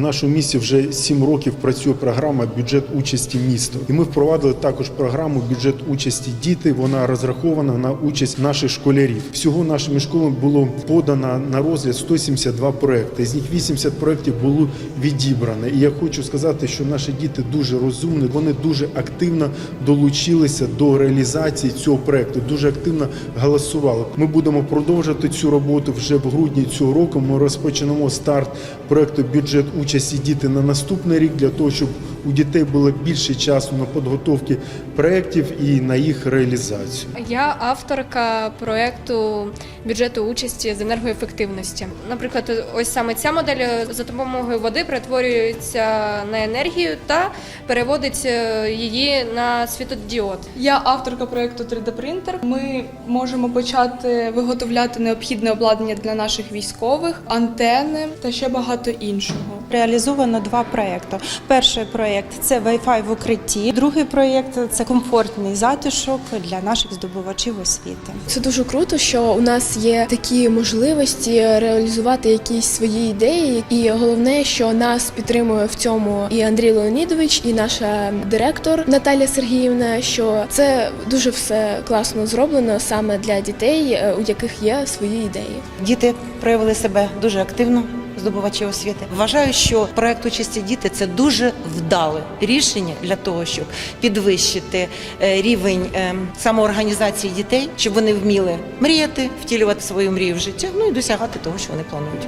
нашому місті вже сім років працює програма бюджет участі місто. І ми впровадили також програму бюджет участі діти. Вона розрахована на участь наших школярів. Всього нашими школами було подано на розгляд 172 проекти. З них 80 проєктів було відібрано. І я хочу сказати, що наші діти дуже розумні, вони дуже активно долучилися до реалізації цього проекту. Дуже активно голосували. Ми будемо продовжувати цю роботу вже в грудні цього року. Ми розпочнемо старт проекту бюджет участі діти на наступний рік для того, щоб у дітей було більше часу на підготовки проєктів і на їх реалізацію. Я авторка проекту бюджету участі з енергоефективності. Наприклад, ось саме ця модель е, за допомогою води перетворюється на енергію та переводить е, її на світодіод. Я авторка проєкту 3D принтер. Ми можемо почати виготовляти необхідне обладнання для наших військових, антени та ще багато іншого. Реалізовано два проекти. Перший проєкт це Wi-Fi в укритті. Другий проєкт це комфортний затишок для наших здобувачів освіти. Це дуже круто, що у нас є такі можливості реалізувати якісь свої ідеї, і головне, що нас підтримує в цьому і Андрій Леонідович, і наша директор Наталя Сергіївна. Що це дуже все класно зроблено саме для дітей, е, у яких є свої ідеї. Діти проявили себе дуже активно. Здобувачі освіти вважаю, що проект участі діти це дуже вдале рішення для того, щоб підвищити е, рівень е, самоорганізації дітей, щоб вони вміли мріяти, втілювати свою мрію в життя, ну і досягати того, що вони планують.